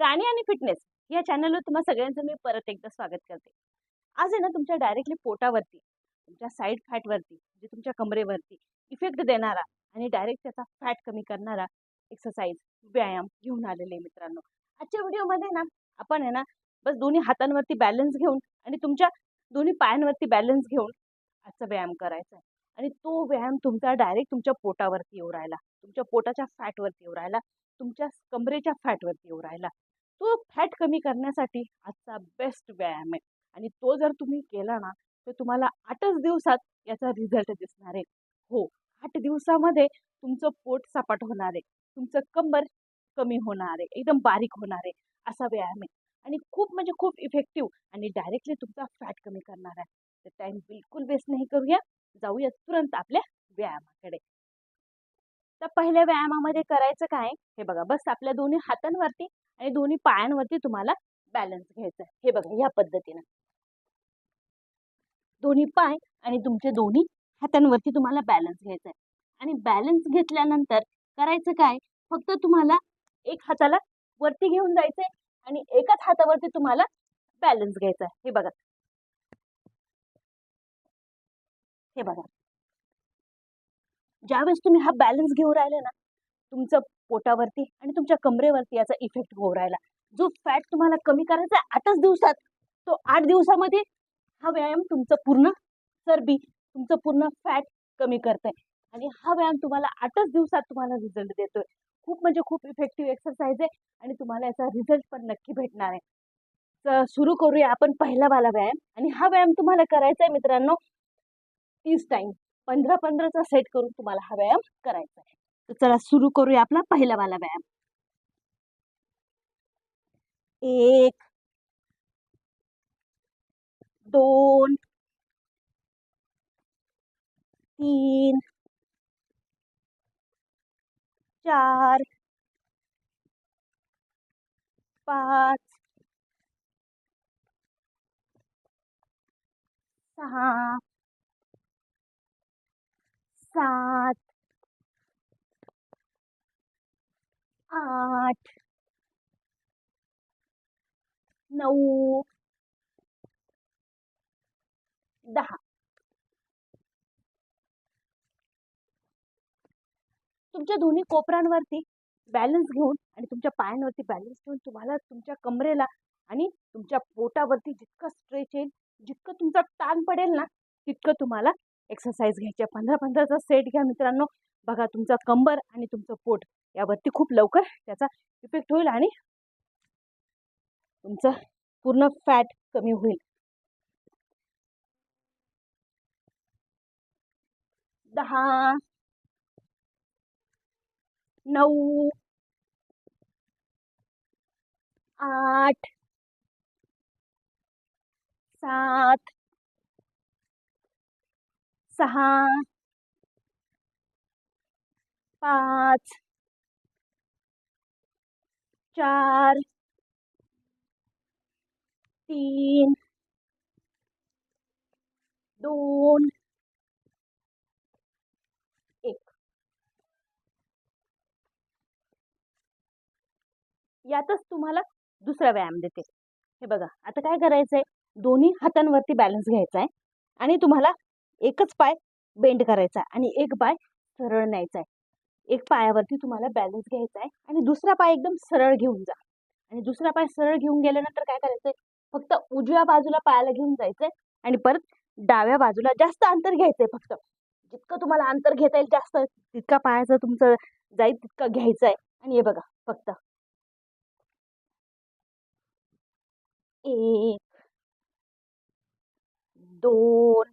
राणी आणि फिटनेस या चॅनलवर तुम्हा सगळ्यांचं मी परत एकदा स्वागत करते. आज आहे ना तुमच्या डायरेक्टली पोटावरती तुमच्या साईड फॅटवरती म्हणजे तुमच्या कमरेवरती इफेक्ट देणारा आणि डायरेक्ट त्याचा फॅट कमी करणारा एक्सरसाइज व्यायाम घेऊन आलेले मित्रांनो. आजच्या व्हिडिओमध्ये ना आपण आहे ना बस दोन्ही हातांवरती बॅलन्स घेऊन आणि तुमच्या दोन्ही पायांवरती बॅलन्स घेऊन आजचा व्यायाम करायचा आहे. आणि तो व्यायाम तुमचा डायरेक्ट तुमच्या पोटावरती येऊ राहिला तुमच्या पोटाच्या फॅटवरती येऊ राहिला तुमच्या कमरेच्या फॅटवरती येऊ राहिला. तो फॅट कमी करण्यासाठी आजचा बेस्ट व्यायाम आहे. आणि तो जर तुम्ही केला ना तर तुम्हाला आठच दिवसात याचा रिझल्ट दिसणार आहे. हो आठ दिवसामध्ये तुमचं पोट सपाट होणार आहे. तुमचं कंबर कमी होणार आहे. एकदम बारीक होणार आहे. असा व्यायाम आहे. आणि खूप म्हणजे खूप इफेक्टिव्ह आणि डायरेक्टली तुमचा फॅट कमी करणार आहे. तर टाईम बिलकुल वेस्ट नाही करूया. जाऊया तुरंत आपल्या व्यायामाकडे. तर पहिल्या व्यायामामध्ये करायचं काय? हे बघा बस आपल्या दोन्ही हातांवरती आणि दोन्ही पायांवरती तुम्हाला बॅलन्स घ्यायचा आहे. हे बघा ह्या पद्धतीनं. दोन्ही पाय आणि तुमच्या दोन्ही हातांवरती तुम्हाला बॅलन्स घ्यायचा आहे. आणि बॅलन्स घेतल्यानंतर करायचं काय? फक्त तुम्हाला एक हाताला वरती घेऊन जायचंय आणि एकाच हातावरती तुम्हाला बॅलन्स घ्यायचा आहे. हे बघा. हे बघा. ज्यावेळेस तुम्ही हा बॅलन्स घेऊन राहिले ना तुमचं पोटावरती आणि तुमच्या कमरेवरती याचा इफेक्ट होऊ राहिला. जो फॅट तुम्हाला कमी करायचा आहे आठच दिवसात तो आठ दिवसामध्ये हा व्यायाम तुमचं पूर्ण चरबी तुमचं पूर्ण फॅट कमी करताय. आणि हा व्यायाम तुम्हाला आठच दिवसात तुम्हाला रिझल्ट देतोय. खूप म्हणजे खूप इफेक्टिव्ह एक्सरसाइज आहे आणि तुम्हाला याचा रिझल्ट पण नक्की भेटणार आहे. तर सुरू करूया आपण पहिला वाला व्यायाम. आणि हा व्यायाम तुम्हाला करायचा आहे मित्रांनो तीस टाइम पंधरा पंधराचा सेट करून तुम्हाला हा व्यायाम करायचा आहे. तर चला सुरू करूया आपला पहिला वाला व्यायाम. एक दोन तीन चार पाच सहा सात. आठ. नऊ. दहा. तुमच्या दोन्ही कोपरांवरती बॅलन्स घेऊन आणि तुमच्या पायांवरती बॅलन्स घेऊन तुम्हाला तुमच्या कमरेला आणि तुमच्या पोटावरती जितकं स्ट्रेच येईल जितकं तुमचा ताण पडेल ना तितकं तुम्हाला एक्सरसाइज घ्यायच्या पंधरा पंधराचा सेट घ्या मित्रांनो. बघा तुमचा कंबर आणि तुमचं पोट यावरती खूप लवकर त्याचा इफेक्ट होईल आणि तुमचं पूर्ण फॅट कमी होईल. दहा नऊ आठ सात सहा. पाच. चार. तीन. दोन. एक. यातच तुम्हाला दुसरा व्यायाम देते. हे बघा आता काय करायचंय? दोन्ही हातांवरती बॅलन्स घ्यायचा आहे आणि तुम्हाला एकच पाय बेंड करायचा आहे आणि एक पाय सरळ न्यायचा आहे. एक पायावरती तुम्हाला बॅलन्स घ्यायचा आहे आणि दुसरा पाय एकदम सरळ घेऊन जा. आणि दुसरा पाय सरळ घेऊन गेल्यानंतर काय करायचंय? फक्त उजव्या बाजूला पायाला घेऊन जायचंय आणि परत डाव्या बाजूला जास्त अंतर घ्यायचंय फक्त. जितकं तुम्हाला अंतर घेता येईल जास्त तितका पायाचं तुमचं जाईल तितकं घ्यायचं आहे. आणि हे बघा फक्त. एक दोन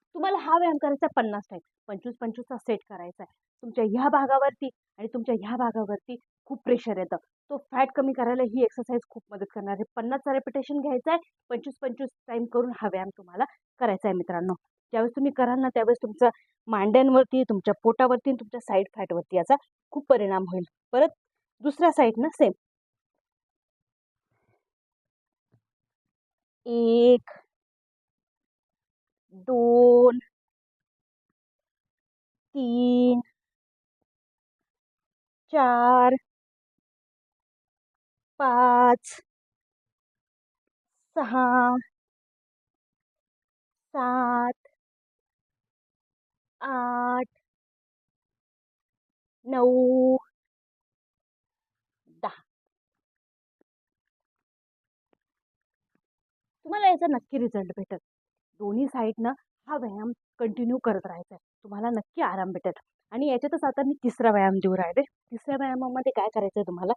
तुम्हाला हा व्यायाम करायचा आहे पन्नास टाईम पंचवीस पंचवीसचा सेट करायचा आहे. तुमच्या ह्या भागावरती आणि तुमच्या ह्या भागावरती खूप प्रेशर येतं. तो फॅट कमी करायला ही एक्सरसाइज खूप मदत करणार आहे. पन्नासचा रेपिटेशन घ्यायचा आहे. पंचवीस पंचवीस टाईम करून हा व्यायाम तुम्हाला करायचा आहे मित्रांनो. ज्यावेळेस तुम्ही कराल ना त्यावेळेस तुमचं मांड्यांवरती तुमच्या पोटावरती आणि तुमच्या साईड फॅटवरती याचा खूप परिणाम होईल. परत दुसऱ्या साईडनं सेम एक दोन तीन चार पाच सहा सात आठ नऊ दहा. तुम्हाला याचा नक्की रिझल्ट भेटेल. दोन्ही साईडनं हा व्यायाम कंटिन्यू करत राहायचा आहे तुम्हाला नक्की आराम भेटेल. आणि याच्यातच आता मी तिसरा व्यायाम देऊ राहिले. तिसऱ्या व्यायामामध्ये काय करायचं आहे तुम्हाला?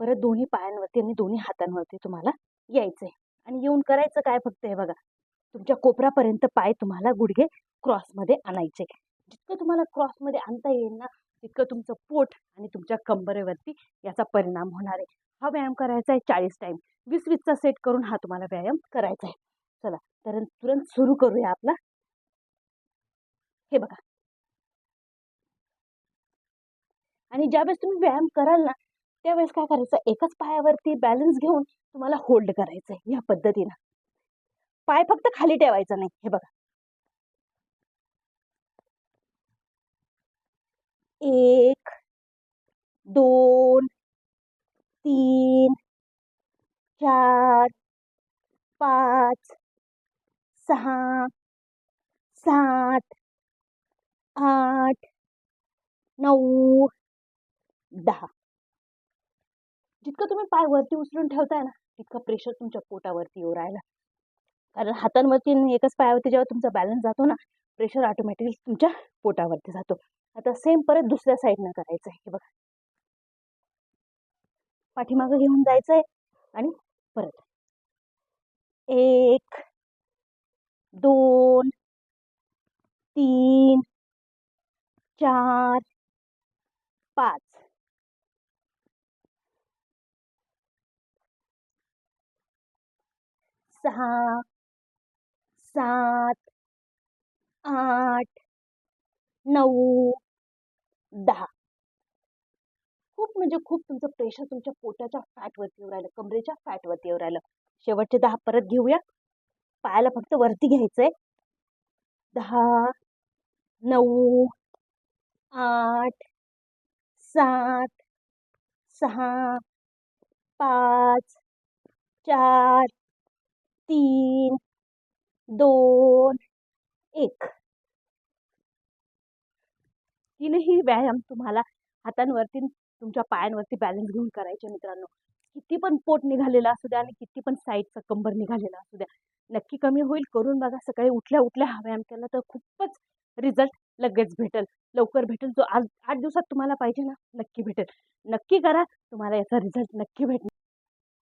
परत दोन्ही पायांवरती आणि दोन्ही हातांवरती तुम्हाला यायचं आहे आणि येऊन करायचं काय फक्त हे बघा. तुमच्या कोपरापर्यंत पाय तुम्हाला गुडघे क्रॉसमध्ये आणायचे. जितकं तुम्हाला क्रॉसमध्ये आणता येईल ना तितकं तुमचं पोट आणि तुमच्या कंबरेवरती याचा परिणाम होणार आहे. हा व्यायाम करायचा आहे चाळीस टाईम वीस वीसचा सेट करून हा तुम्हाला व्यायाम करायचा आहे. चला तर तुरंत सुरू करूया आपला. हे बघा. आणि ज्यावेळेस तुम्ही व्यायाम कराल ना त्यावेळेस काय करायचं? एकाच पायावरती बॅलन्स घेऊन तुम्हाला होल्ड करायचं आहे या पद्धतीनं. पाय फक्त खाली ठेवायचा नाही हे बघा. एक दोन तीन चार पाच सहा सात आठ नऊ दहा. जितकं तुम्ही पाय वरती उचलून ठेवताय ना तितकं प्रेशर तुमच्या पोटावरती येऊ राहिला. कारण हातांवरती एकाच पायावरती जेव्हा तुमचा बॅलन्स जातो ना प्रेशर ऑटोमॅटिकली तुमच्या पोटावरती जातो. आता सेम परत दुसऱ्या साईडनं करायचं आहे हे बघा. पाठीमागं घेऊन जायचं आहे आणि परत. एक दोन तीन चार पाच. सहा सात आठ नऊ दहा. खूप म्हणजे खूप तुमचं प्रेशर तुमच्या पोटाच्या फॅटवरती येऊ राहिलं कमरेच्या फॅटवरती येऊ राहिलं. शेवटचे दहा परत घेऊया. पायाला फक्त वरती घ्यायचंय. दहा नऊ आठ सात सहा पाच चार तीन दोन एक. तीनही व्यायाम तुम्हाला हातांवरती तुमच्या पायांवरती बॅलन्स घेऊन करायचे मित्रांनो. किती पण पोट निघालेलं असू द्या आणि किती पण साईडचा कंबर निघालेला असू द्या. नक्की कमी होईल. करून बघा सकाळी उठल्या उठल्या हा व्यायाम केला तर खूपच रिझल्ट लगेच भेटेल. लवकर भेटेल. जो आज आठ दिवसात तुम्हाला पाहिजे ना नक्की भेटेल. नक्की करा तुम्हाला याचा रिझल्ट नक्की भेटेल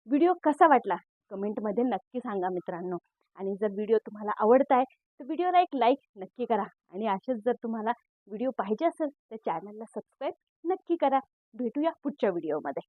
व्हिडिओ कसा वाटला? कमेंटमध्ये नक्की सांगा मित्रांनो. आणि जर व्हिडिओ तुम्हाला आवडत आहे तर व्हिडिओला एक लाईक नक्की करा. आणि असेच जर तुम्हाला व्हिडिओ पाहिजे असेल तर चॅनलला सबस्क्राईब नक्की करा. भेटूया पुढच्या व्हिडिओमध्ये.